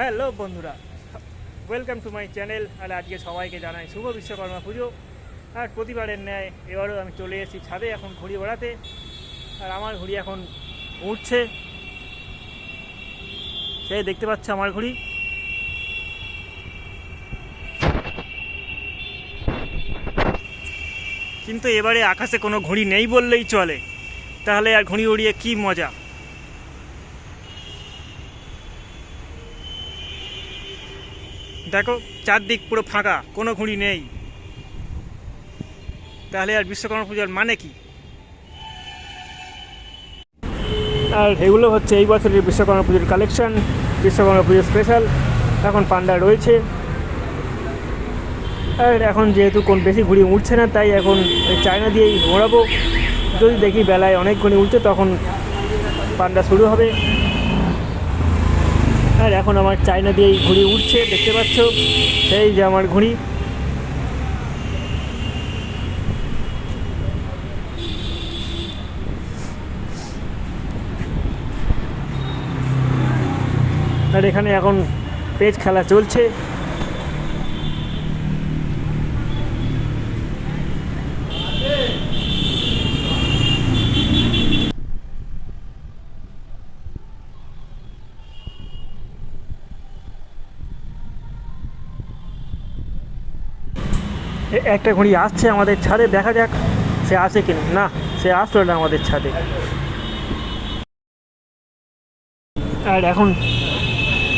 Hello বন্ধুরা welcome to my channel আর আজকে সবাইকে জানাই শুভ বিশ্বকর্মা পুজো। আর প্রতিবারের ন্যায় এবারও আমি চলে এসেছি ছাদে এখন ঘুড়ি ওড়াতে। আর আমার ঘুড়ি এখন উঠছে। সেই দেখতে পাচ্ছে আমার ঘুড়ি। কিন্তু এবারে আকাশে কোনো ঘুড়ি নেই বললেই চলে। তাহলে আর ঘুড়ি উড়িয়ে কি মজা? দেখো, চারদিক পুরো ফাঁকা, কোনো ঘুড়ি নেই। তাহলে আর বিশ্বকর্মা পুজোর মানে কি? আর এগুলো হচ্ছে এই বছরের বিশ্বকর্মা পুজোর কালেকশন বিশ্বকর্মা পুজোর স্পেশাল এখন পান্ডা রয়েছে। আর এখন যেহেতু কোন বেশি ঘুড়ি উঠছে না, তাই এখন চায়না দিয়েই ঘোরাবো। যদি দেখি বেলায় অনেক ঘুড়ি উঠছে, তখন পান্ডা শুরু হবে। আর এখন আমার চায়না দিয়ে এই ঘুড়ি উঠছে দেখতে পাচ্ছ? সেই যে আমার ঘুড়ি। আর এখানে এখন পেজ খেলা চলছে। একটা ঘুড়ি আসছে আমাদের ছাদে, দেখা যাক সে আসে কিনা। না, সে আসলো না আমাদের ছাদে। আর এখন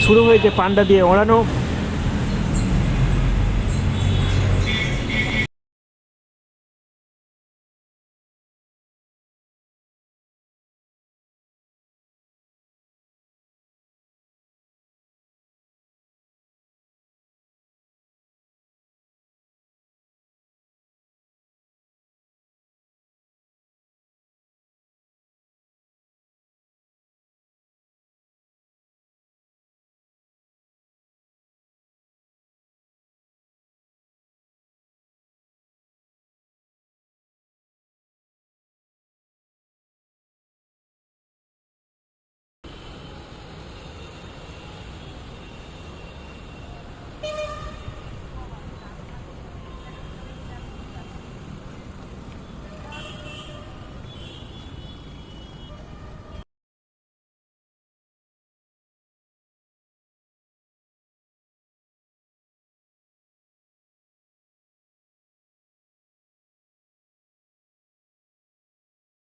শুরু হয়েছে পান্ডা দিয়ে ওড়ানো।